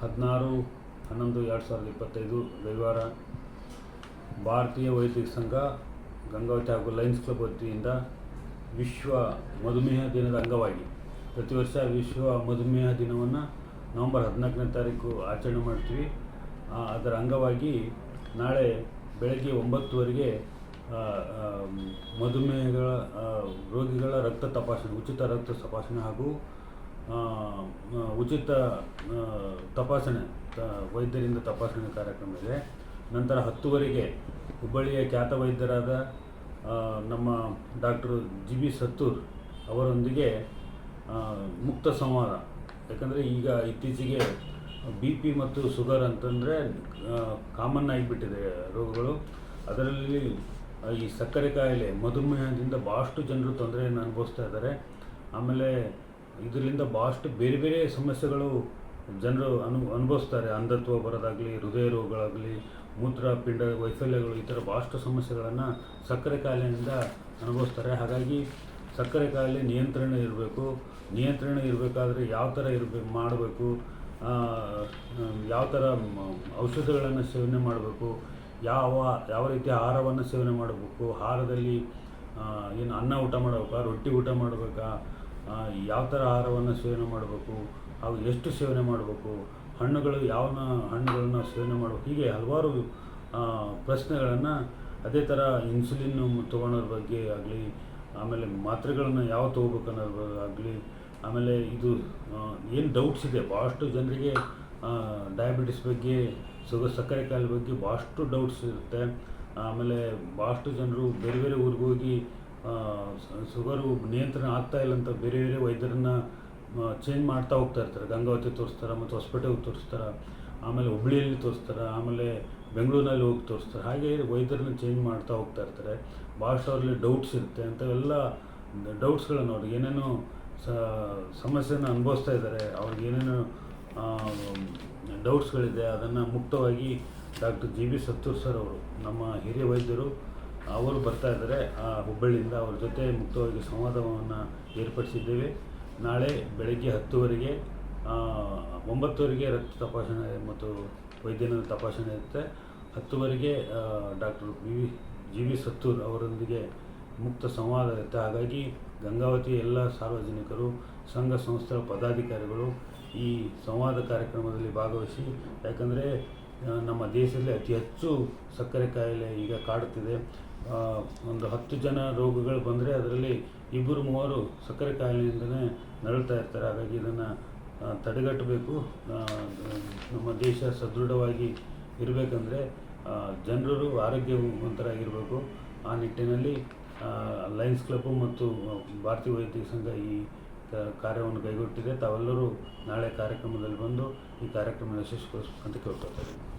ಹದಿನಾರು, ಹನ್ನೊಂದು, ಎರಡು ಸಾವಿರದ ಇಪ್ಪತ್ತೈದು ರವಿವಾರ ಭಾರತೀಯ ವೈದ್ಯಕೀಯ ಸಂಘ ಗಂಗಾವತಿ ಹಾಗೂ ಲಯನ್ಸ್ ಕ್ಲಬ್ ವತಿಯಿಂದ ವಿಶ್ವ ಮಧುಮೇಹ ದಿನದ ಅಂಗವಾಗಿ ಪ್ರತಿ ವರ್ಷ ವಿಶ್ವ ಮಧುಮೇಹ ದಿನವನ್ನು ನವಂಬರ್ ಹದಿನಾಲ್ಕನೇ ತಾರೀಕು ಆಚರಣೆ ಮಾಡ್ತೀವಿ. ಅದರ ಅಂಗವಾಗಿ ನಾಳೆ ಬೆಳಗ್ಗೆ ಒಂಬತ್ತುವರೆಗೆ ಮಧುಮೇಹಗಳ ರೋಗಿಗಳ ರಕ್ತ ತಪಾಸಣೆ, ಉಚಿತ ರಕ್ತ ತಪಾಸಣೆ ಹಾಗೂ ಉಚಿತ ತಪಾಸಣೆ, ತ- ವೈದ್ಯರಿಂದ ತಪಾಸಣೆ ಕಾರ್ಯಕ್ರಮ ಇದೆ. ನಂತರ ಹತ್ತುವರೆಗೆ ಹುಬ್ಬಳ್ಳಿಯ ಖ್ಯಾತ ವೈದ್ಯರಾದ ನಮ್ಮ ಡಾಕ್ಟರ್ ಜಿ ಬಿ ಸತ್ತೂರ್ ಅವರೊಂದಿಗೆ ಮುಕ್ತ ಸಂವಾದ. ಯಾಕಂದರೆ ಈಗ ಇತ್ತೀಚೆಗೆ ಬಿ ಪಿ ಮತ್ತು ಶುಗರ್ ಅಂತಂದರೆ ಕಾಮನ್ ಆಗಿಬಿಟ್ಟಿದೆ ರೋಗಗಳು. ಅದರಲ್ಲಿ ಈ ಸಕ್ಕರೆ ಕಾಯಿಲೆ, ಮಧುಮೇಹದಿಂದ ಭಾಳಷ್ಟು ಜನರು ತೊಂದರೆಯನ್ನು ಅನುಭವಿಸ್ತಾ ಇದ್ದಾರೆ. ಆಮೇಲೆ ಇದರಿಂದ ಭಾಳಷ್ಟು ಬೇರೆ ಬೇರೆ ಸಮಸ್ಯೆಗಳು ಜನರು ಅನು, ಅನುಭವಿಸ್ತಾರೆ. ಅಂಧತ್ವ ಬರೋದಾಗಲಿ, ಹೃದಯ ರೋಗಗಳಾಗಲಿ ಮೂತ್ರಪಿಂಡ ವೈಫಲ್ಯಗಳು ಈ ಥರ ಭಾಳಷ್ಟು ಸಮಸ್ಯೆಗಳನ್ನು ಸಕ್ಕರೆ ಕಾಯಿಲೆಯಿಂದ ಅನುಭವಿಸ್ತಾರೆ. ಹಾಗಾಗಿ ಸಕ್ಕರೆ ಕಾಯಿಲೆ ನಿಯಂತ್ರಣ ಇರಬೇಕು. ನಿಯಂತ್ರಣ ಇರಬೇಕಾದ್ರೆ ಯಾವ ಥರ ಇರಬೇಕು ಮಾಡಬೇಕು? ಯಾವ ಥರ ಔಷಧಗಳನ್ನು ಸೇವನೆ ಮಾಡಬೇಕು? ಯಾವ ಯಾವ ರೀತಿಯ ಆಹಾರವನ್ನು ಸೇವನೆ ಮಾಡಬೇಕು? ಆಹಾರದಲ್ಲಿ ಏನು ಅನ್ನ ಊಟ ಮಾಡಬೇಕಾ? ರೊಟ್ಟಿ ಊಟ ಮಾಡಬೇಕಾ? ಯಾವ ಥರ ಆಹಾರವನ್ನು ಸೇವನೆ ಮಾಡಬೇಕು ಹಾಗೂ ಎಷ್ಟು ಸೇವನೆ ಮಾಡಬೇಕು, ಹಣ್ಣುಗಳು ಯಾವ ಹಣ್ಣುಗಳನ್ನು ಸೇವನೆ ಮಾಡಬೇಕು, ಹೀಗೆ ಹಲವಾರು ಪ್ರಶ್ನೆಗಳನ್ನು ಅದೇ ಥರ ಇನ್ಸುಲಿನ್ ತೊಗೊಳೋದ್ರ ಬಗ್ಗೆ ಆಗಲಿ, ಆಮೇಲೆ ಮಾತ್ರೆಗಳನ್ನು ಯಾವ ತೊಗೋಬೇಕು ಆಗಲಿ, ಆಮೇಲೆ ಇದು ಏನು ಡೌಟ್ಸ್ ಇದೆ ಭಾಳಷ್ಟು ಜನರಿಗೆ ಡಯಾಬಿಟಿಸ್ ಬಗ್ಗೆ ಸುಗ ಸಕ್ಕರೆ ಕಾಯಿಲೆ ಬಗ್ಗೆ ಭಾಳಷ್ಟು ಡೌಟ್ಸ್ ಇರುತ್ತೆ. ಆಮೇಲೆ ಭಾಳಷ್ಟು ಜನರು ಬೇರೆ ಬೇರೆ ಊರಿಗೆ ಶುಗರು ನಿಯಂತ್ರಣ ಆಗ್ತಾ ಇಲ್ಲ ಅಂತ ಬೇರೆ ಬೇರೆ ವೈದ್ಯರನ್ನ ಚೇಂಜ್ ಮಾಡ್ತಾ ಹೋಗ್ತಾ ಇರ್ತಾರೆ. ಗಂಗಾವತಿ ತೋರಿಸ್ತಾರೆ, ಮತ್ತು ಹೊಸಪೇಟೆಗೆ ತೋರಿಸ್ತಾರೆ, ಆಮೇಲೆ ಹುಬ್ಳಿಯಲ್ಲಿ ತೋರಿಸ್ತಾರೆ, ಆಮೇಲೆ ಬೆಂಗಳೂರಿನಲ್ಲಿ ಹೋಗಿ ತೋರಿಸ್ತಾರೆ. ಹಾಗೆ ವೈದ್ಯರನ್ನ ಚೇಂಜ್ ಮಾಡ್ತಾ ಹೋಗ್ತಾ ಇರ್ತಾರೆ. ಭಾಳಷ್ಟು ಅವರಲ್ಲಿ ಡೌಟ್ಸ್ ಇರುತ್ತೆ. ಅಂಥವೆಲ್ಲ ಡೌಟ್ಸ್ಗಳನ್ನು ಅವ್ರಿಗೆ ಏನೇನೋ ಸಮಸ್ಯೆನ ಅನುಭವಿಸ್ತಾ ಇದ್ದಾರೆ. ಅವ್ರಿಗೆ ಏನೇನು ಡೌಟ್ಸ್ಗಳಿದೆ ಅದನ್ನು ಮುಕ್ತವಾಗಿ doctor G B Sattur sir ಅವರು, ನಮ್ಮ ಹಿರಿಯ ವೈದ್ಯರು ಅವರು ಬರ್ತಾ ಇದ್ದಾರೆ ಆ, ಹುಬ್ಬಳ್ಳಿಯಿಂದ ಅವರ ಜೊತೆ ಮುಕ್ತವಾಗಿ ಸಂವಾದವನ್ನು ಏರ್ಪಡಿಸಿದ್ದೇವೆ. ನಾಳೆ ಬೆಳಗ್ಗೆ ಹತ್ತುವರೆಗೆ ಒಂಬತ್ತುವರೆಗೆ ರಕ್ತ ತಪಾಸಣೆ ಮತ್ತು ವೈದ್ಯನ ತಪಾಸಣೆ ಇರುತ್ತೆ. ಹತ್ತುವರೆಗೆ doctor B V G V Sattur ಅವರೊಂದಿಗೆ ಮುಕ್ತ ಸಂವಾದ ಇರುತ್ತೆ. ಹಾಗಾಗಿ ಗಂಗಾವತಿ ಎಲ್ಲ ಸಾರ್ವಜನಿಕರು ಸಂಘ ಸಂಸ್ಥೆಗಳ ಪದಾಧಿಕಾರಿಗಳು ಈ ಸಂವಾದ ಕಾರ್ಯಕ್ರಮದಲ್ಲಿ ಭಾಗವಹಿಸಿ ಯಾಕಂದರೆ ನಮ್ಮ ದೇಶದಲ್ಲಿ ಅತಿ ಹೆಚ್ಚು ಸಕ್ಕರೆ ಕಾಯಿಲೆ ಈಗ ಕಾಡುತ್ತಿದೆ. ಒಂದು ಹತ್ತು ಜನ ರೋಗಗಳು ಬಂದರೆ ಅದರಲ್ಲಿ ಇಬ್ಬರು ಮೂವರು ಸಕ್ಕರೆ ಕಾಯಿಲೆಯಿಂದನೇ ನರಳ್ತಾ ಇರ್ತಾರೆ. ಹಾಗಾಗಿ ಇದನ್ನು ತಡೆಗಟ್ಟಬೇಕು. ನಮ್ಮ ದೇಶ ಸದೃಢವಾಗಿ ಇರಬೇಕಂದ್ರೆ ಜನರು ಆರೋಗ್ಯವಂತರಾಗಿರಬೇಕು ಆ ನಿಟ್ಟಿನಲ್ಲಿ ಲೈನ್ಸ್ ಕ್ಲಬ್ಬು ಮತ್ತು ಭಾರತೀಯ ವೈದ್ಯಕೀಯ ಸಂಘ ಈ ಕಾರ್ಯವನ್ನು ಕೈಗೊಟ್ಟಿದೆ. ತಾವೆಲ್ಲರೂ ನಾಳೆ ಕಾರ್ಯಕ್ರಮದಲ್ಲಿ ಬಂದು ಈ ಕಾರ್ಯಕ್ರಮ ಯಶಸ್ವಿಗೊಳಿಸ್ಬೇಕಂತ ಕೇಳ್ಕೊತಾ ಇದ್ದೀನಿ.